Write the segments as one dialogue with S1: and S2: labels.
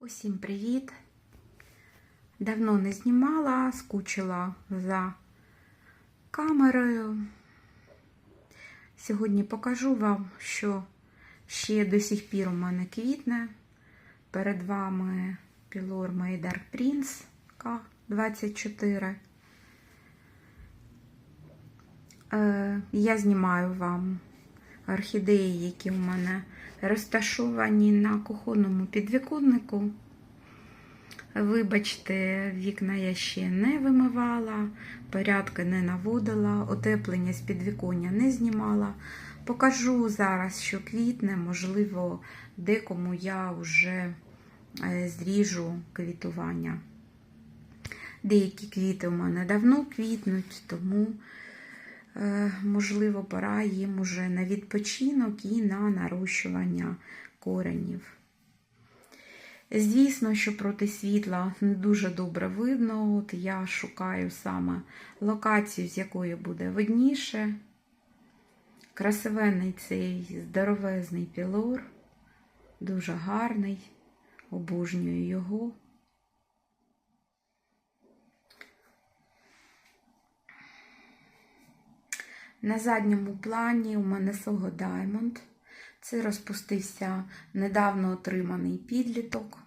S1: Усім привіт! Давно не знімала, скучила за камерою. Сьогодні покажу вам, що ще до сих пір у мене квітне. Перед вами Пілор May Dark Prince К24. Е, Я знімаю вам орхідеї, які у мене розташовані на кухонному підвіконнику. Вибачте, вікна я ще не вимивала, порядки не наводила, отеплення з підвіконня не знімала. Покажу зараз, що квітне, можливо, декому я вже е, зріжу квітування. Деякі квіти у мене давно квітнуть, тому можливо, пора їм уже на відпочинок і на нарощування коренів. Звісно, що проти світла не дуже добре видно. От я шукаю саме локацію, з якої буде видніше. Красивенний цей здоровезний пілор, дуже гарний, обожнюю його. На задньому плані у мене Сого Diamond. Це розпустився недавно отриманий підліток.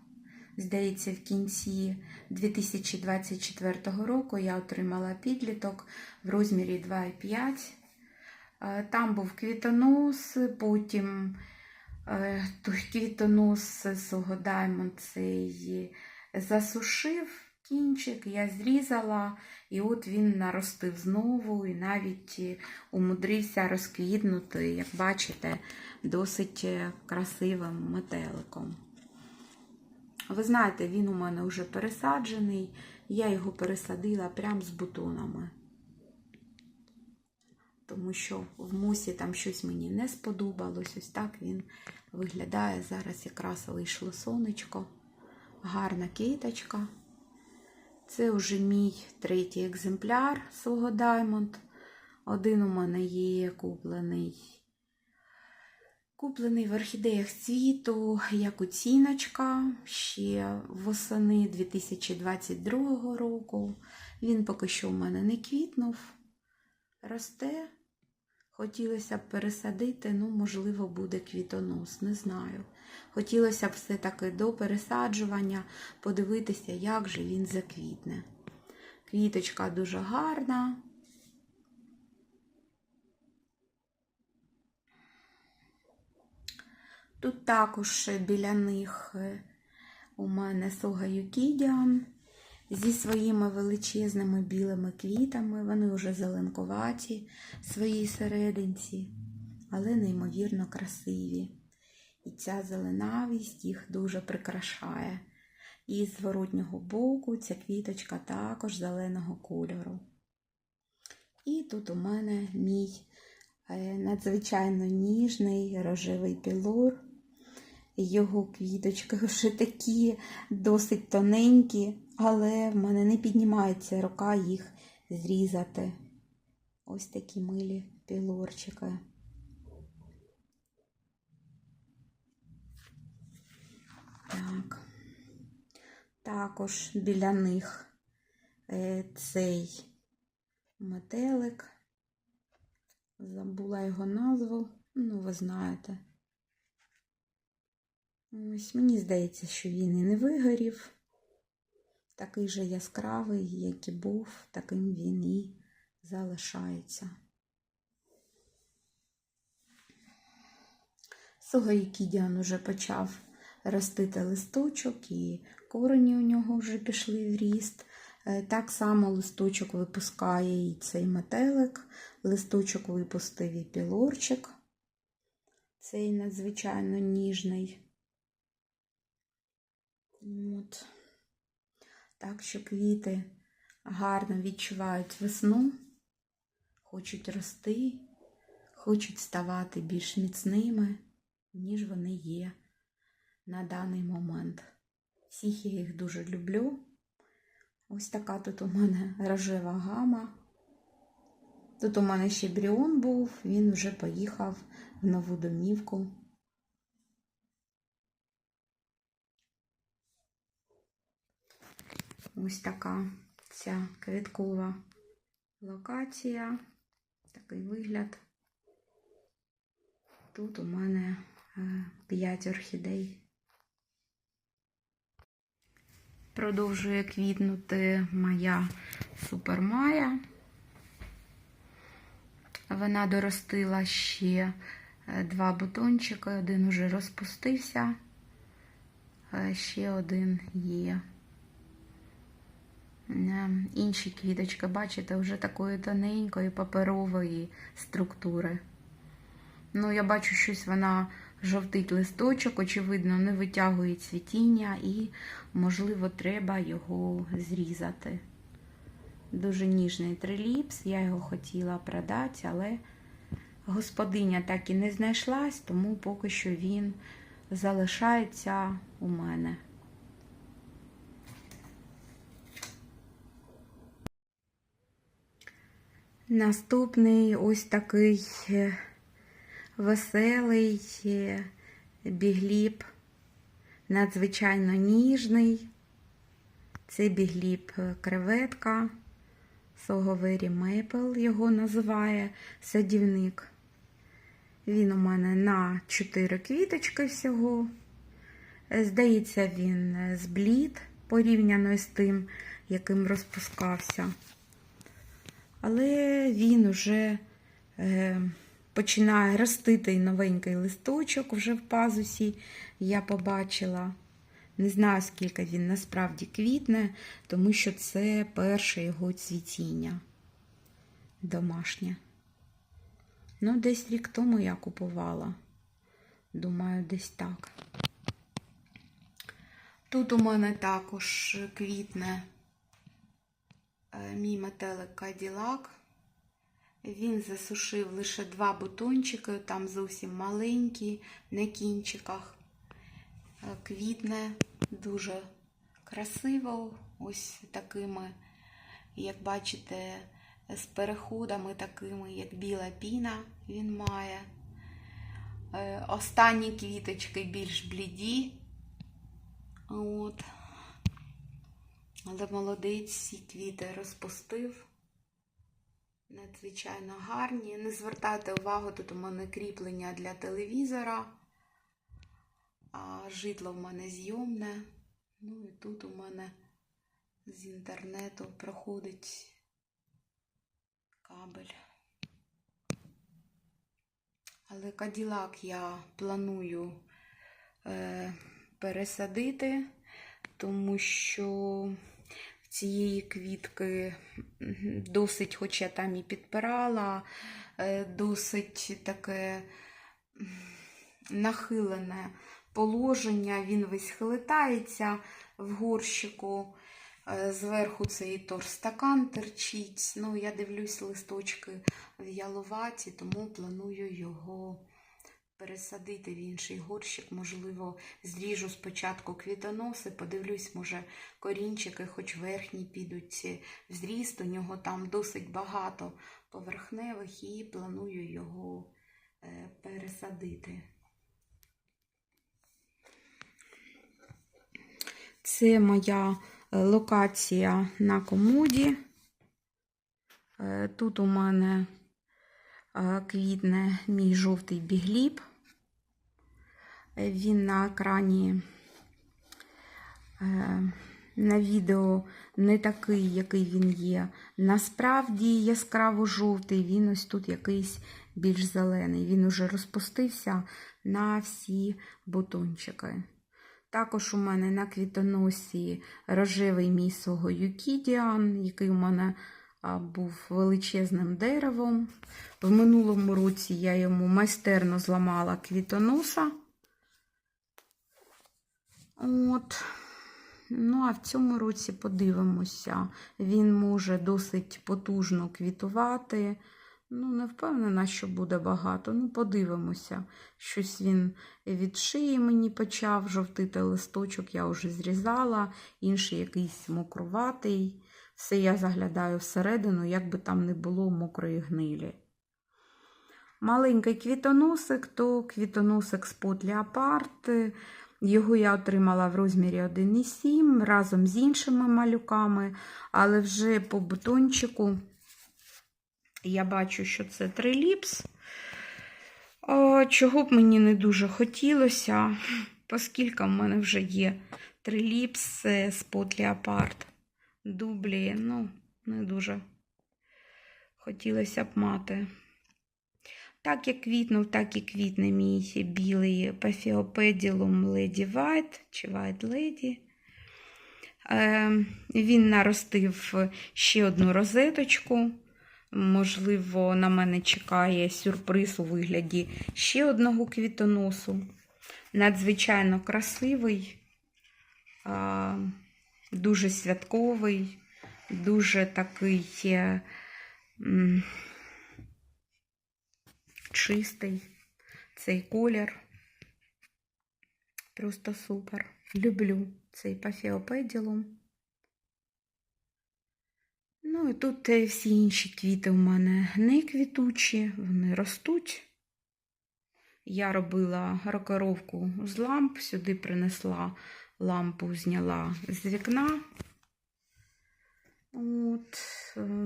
S1: Здається, в кінці 2024 року я отримала підліток в розмірі 2,5. Там був квітонос, потім е, той квітонос Сого Diamond цей засушив кінчик, я зрізала, і от він наростив знову і навіть умудрився розквітнути, як бачите, досить красивим метеликом. Ви знаєте, він у мене вже пересаджений, я його пересадила прямо з бутонами. Тому що в мусі там щось мені не сподобалось. Ось так він виглядає. Зараз якраз вийшло сонечко, гарна квіточка. Це вже мій третій екземпляр свого Diamond. Один у мене є куплений. Куплений в орхідеях цвіту, як оціночка, ще восени 2022 року. Він поки що у мене не квітнув, росте. Хотілося б пересадити, ну, можливо, буде квітонос, не знаю. Хотілося б все-таки до пересаджування подивитися, як же він заквітне. Квіточка дуже гарна. Тут також біля них у мене Сога Юкідіан зі своїми величезними білими квітами. Вони вже зеленкуваті в своїй серединці, але неймовірно красиві. І ця зеленавість їх дуже прикрашає. І з зворотнього боку ця квіточка також зеленого кольору. І тут у мене мій надзвичайно ніжний рожевий пілор. Його квіточки вже такі досить тоненькі, але в мене не піднімається рука їх зрізати. Ось такі милі пілорчики. Так. Також біля них цей метелик. Забула його назву, ну, ви знаєте. Ось мені здається, що він і не вигорів. Такий же яскравий, як і був, таким він і залишається. Сугаїкідіан уже почав ростити листочок, і корені у нього вже пішли в ріст. Так само листочок випускає і цей метелик, листочок випустив і пілорчик, цей надзвичайно ніжний. От. Так що квіти гарно відчувають весну, хочуть рости, хочуть ставати більш міцними, ніж вони є на даний момент. Всіх я їх дуже люблю. Ось така тут у мене рожева гама. Тут у мене ще бріон був, він вже поїхав в нову домівку. Ось така ця квіткова локація. Такий вигляд. Тут у мене 5 орхідей. Продовжує квітнути моя супермая. Вона доростила ще е, два бутончики, один уже розпустився, е, ще один є. Е, Інші квіточки, бачите, вже такої тоненької паперової структури. Ну, я бачу, щось вона жовтить листочок, очевидно, не витягує цвітіння і, можливо, треба його зрізати. Дуже ніжний триліпс, я його хотіла продати, але господиня так і не знайшлась, тому поки що він залишається у мене. Наступний ось такий е, веселий е, бігліп, надзвичайно ніжний. Це бігліп е, креветка, Соговері Мейпл його називає садівник. Він у мене на 4 квіточки всього. Е, Здається, він зблід порівняно з тим, яким розпускався. Але він уже починає ростити новенький листочок вже в пазусі, я побачила. Не знаю, скільки він насправді квітне, тому що це перше його цвітіння домашнє. Ну, десь рік тому я купувала. Думаю, десь так. Тут у мене також квітне е, мій метелик Каділак. Він засушив лише два бутончики, там зовсім маленькі, на кінчиках. Е, Квітне дуже красиво, ось такими, як бачите, з переходами такими, як біла піна він має. Е, Останні квіточки більш бліді. От. Але молодець всі квіти розпустив. Надзвичайно гарні. Не звертайте увагу, тут у мене кріплення для телевізора. А житло в мене зйомне. Ну і тут у мене з інтернету проходить кабель. Але каділак я планую е, пересадити, тому що цієї квітки досить, хоч я там і підпирала, е, досить таке нахилене положення, він весь хилитається в горщику. Е, Зверху цей торстакан терчить. Ну, я дивлюсь листочки в'ялуваті, тому планую його пересадити в інший горщик. Можливо, зріжу спочатку квітоноси, подивлюсь, може, корінчики, хоч верхні підуть в зріст. У нього там досить багато поверхневих і планую його е, пересадити. Це моя е, локація на комоді. Е, Тут у мене е, квітне мій жовтий бігліб. Е, Він на екрані е, на відео не такий, який він є. Насправді яскраво жовтий, він ось тут якийсь більш зелений. Він уже розпустився на всі бутончики. Також у мене на квітоносі рожевий мій Юкідіан, який у мене був величезним деревом. В минулому році я йому майстерно зламала квітоноса. От. Ну, а в цьому році подивимося, він може досить потужно квітувати. Ну, не впевнена, що буде багато. Ну, подивимося. Щось він від шиї мені почав жовтити листочок, я вже зрізала, інший якийсь мокруватий. Все я заглядаю всередину, як би там не було мокрої гнилі. Маленький квітоносик, то квітоносик спот леопард. Його я отримала в розмірі 1,7 разом з іншими малюками, але вже по бутончику я бачу, що це триліпс. Чого б мені не дуже хотілося, оскільки в мене вже є триліпс спот Leopard. Дублі, ну, не дуже хотілося б мати. Так як квітнув, так і квітне мій білий Paphiopedilum Lady White чи White Lady. Е, він наростив ще одну розеточку. Можливо, на мене чекає сюрприз у вигляді ще одного квітоносу. Надзвичайно красивий, е, дуже святковий, дуже такий. Чистий цей колір. Просто супер. Люблю цей пафіопеділум. Ну і тут всі інші квіти у мене не квітучі, вони ростуть. Я робила рокировку з ламп, сюди принесла лампу, зняла з вікна. От,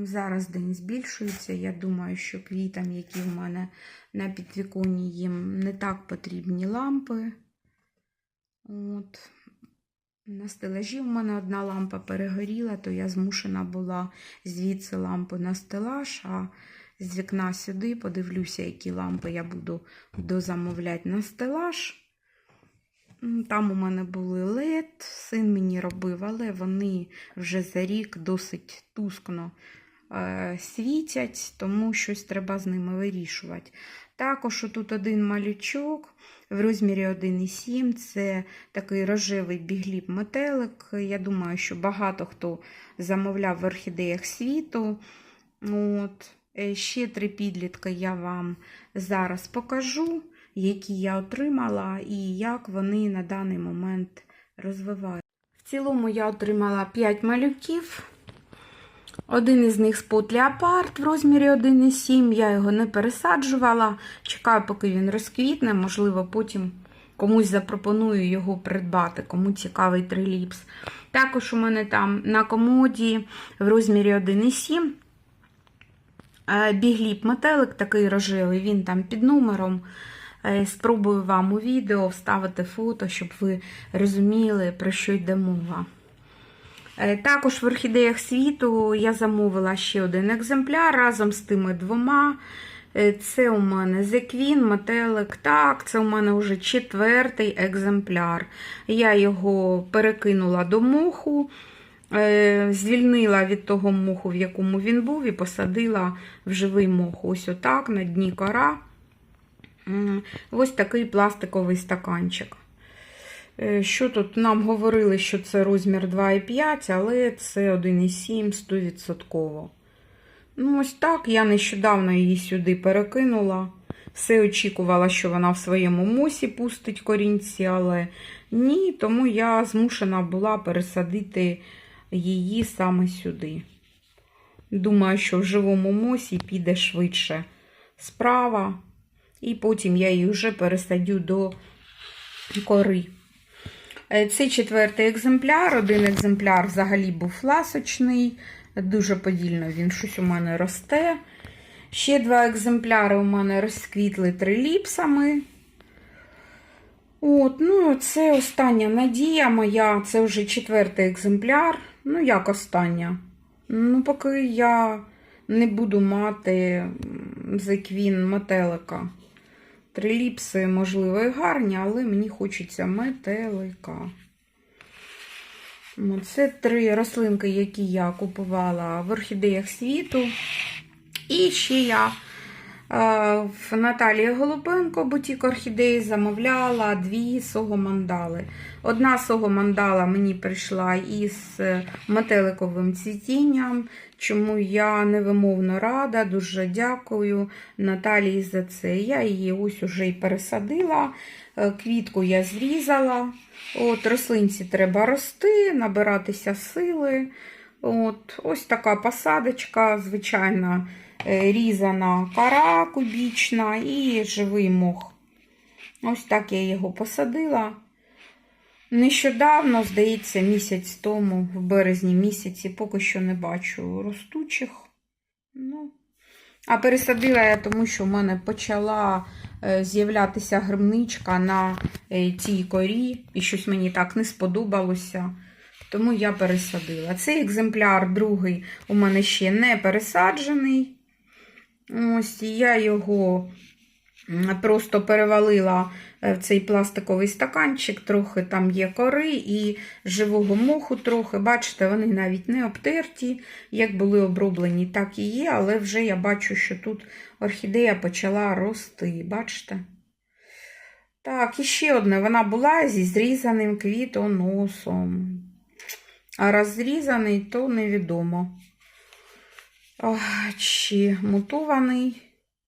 S1: зараз день збільшується. Я думаю, що квітам, які в мене на підвіконні, їм не так потрібні лампи. От. На стелажі в мене одна лампа перегоріла, то я змушена була звідси лампу на стелаж, а з вікна сюди подивлюся, які лампи я буду дозамовляти на стелаж. Там у мене були LED, син мені робив, але вони вже за рік досить тускно е, світять, тому щось треба з ними вирішувати. Також тут один малючок в розмірі 1,7 це такий рожевий бігліп метелик. Я думаю, що багато хто замовляв в орхідеях світу. От. Е, Ще три підлітка я вам зараз покажу які я отримала, і як вони на даний момент розвивають. В цілому я отримала 5 малюків. Один із них спот Leopard в розмірі 1,7. Я його не пересаджувала. Чекаю, поки він розквітне, можливо, потім комусь запропоную його придбати, кому цікавий триліпс. Також у мене там на комоді в розмірі 1,7. Е, Бігліп метелик такий рожевий, він там під номером. Е, Спробую вам у відео вставити фото, щоб ви розуміли, про що йде мова. Е, Також в орхідеях світу я замовила ще один екземпляр разом з тими двома. Е, Це у мене The Queen, метелик. Так, це у мене вже четвертий екземпляр. Я його перекинула до моху, звільнила від того моху, в якому він був, і посадила в живий мох. Ось отак, на дні кора. Ось такий пластиковий стаканчик. Е, Що тут нам говорили, що це розмір 2,5, але це 1,7 100%. Ну, ось так. Я нещодавно її сюди перекинула. Все очікувала, що вона в своєму мосі пустить корінці, але ні, тому я змушена була пересадити її саме сюди. Думаю, що в живому мосі піде швидше справа. І потім я її вже пересадю до кори. Е, Це четвертий екземпляр. Один екземпляр взагалі був ласочний, дуже повільно він щось у мене росте. Ще два екземпляри у мене розквітли триліпсами. От, ну, це остання надія моя, це вже четвертий екземпляр. Ну, як остання? Ну, поки я не буду мати зеквін метелика. Триліпси, можливо, і гарні, але мені хочеться метелика. Це три рослинки, які я купувала в орхідеях світу. І ще я в Наталії Голубенко бутік орхідеї замовляла дві согомандали. Одна согомандала мені прийшла із метеликовим цвітінням, чому я невимовно рада. Дуже дякую Наталії за це. Я її ось уже і пересадила. Е, Квітку я зрізала. От, Рослинці треба рости, набиратися сили. От, Ось така посадочка, звичайно, е, різана кара кубічна і живий мох. Ось так я його посадила. Нещодавно, здається, місяць тому, в березні місяці, поки що не бачу ростучих. Ну, а пересадила я тому, що в мене почала е, з'являтися грибничка на е, цій корі, і щось мені так не сподобалося. Тому я пересадила. Цей екземпляр, другий, у мене ще не пересаджений. Ось, я його просто перевалила е, в цей пластиковий стаканчик, трохи там є кори і живого моху трохи. Бачите, вони навіть не обтерті, як були оброблені, так і є, але вже я бачу, що тут орхідея почала рости. Бачите? Так, і ще одне. Вона була зі зрізаним квітоносом. А розрізаний, то невідомо. Чи мутований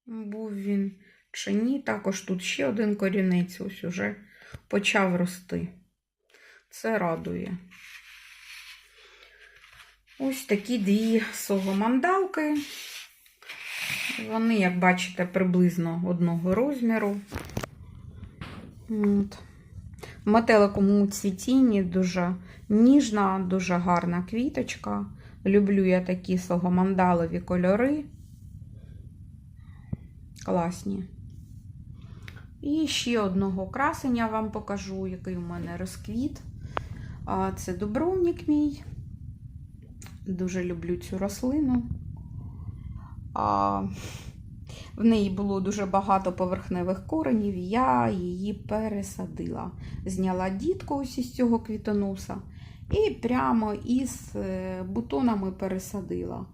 S1: був він, чи ні. Також тут ще один корінець ось уже почав рости. Це радує. Ось такі дві согомандалки. Вони, як бачите, приблизно одного розміру. От. В метеликому цвітінні дуже ніжна, дуже гарна квіточка. Люблю я такі согомандалові кольори. Класні. І ще одного красення вам покажу, який у мене розквіт. Це добровник мій. Дуже люблю цю рослину. В неї було дуже багато поверхневих коренів, я її пересадила. Зняла дітку ось із цього квітонуса і прямо із е, бутонами пересадила.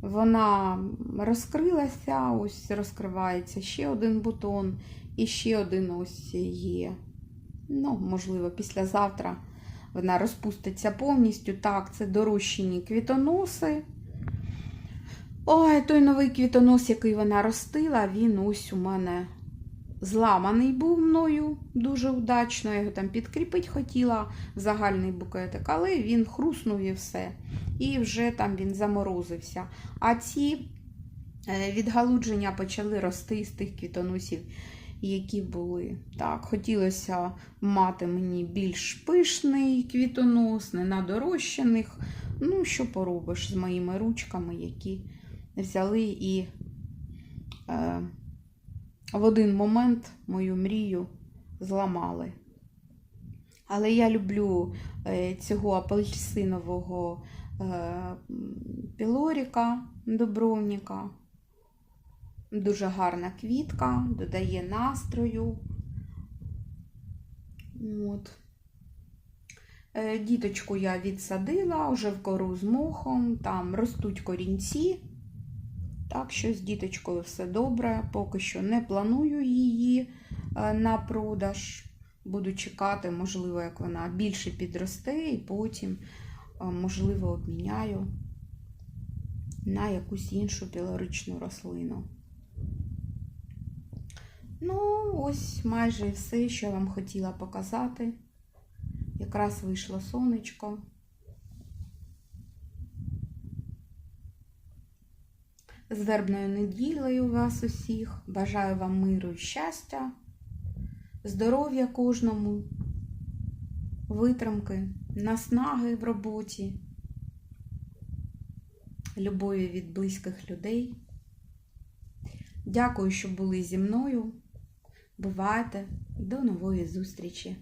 S1: Вона розкрилася, ось розкривається ще один бутон, і ще один ось є. Ну, можливо, післязавтра вона розпуститься повністю. Так, це дорощені квітоноси. Ой, той новий квітонос, який вона ростила, він ось у мене зламаний був мною дуже удачно. Я його там підкріпити хотіла загальний букетик, але він хруснув і все. І вже там він заморозився. А ці е, відгалудження почали рости з тих квітоносів, які були. Так, хотілося мати мені більш пишний квітонос, не надорощених. Ну, що поробиш з моїми ручками, які взяли і е, в один момент мою мрію зламали. Але я люблю е, цього апельсинового е, пілоріка, добровника. Дуже гарна квітка, додає настрою. От. Е, Діточку я відсадила вже в кору з мохом, там ростуть корінці. Так що з діточкою все добре. Поки що не планую її е, на продаж. Буду чекати, можливо, як вона більше підросте, і потім, е, можливо, обміняю на якусь іншу пілоричну рослину. Ну, ось майже все, що я вам хотіла показати. Якраз вийшло сонечко. З вербною неділею вас усіх. Бажаю вам миру і щастя, здоров'я кожному, витримки, наснаги в роботі, любові від близьких людей. Дякую, що були зі мною. Бувайте, до нової зустрічі!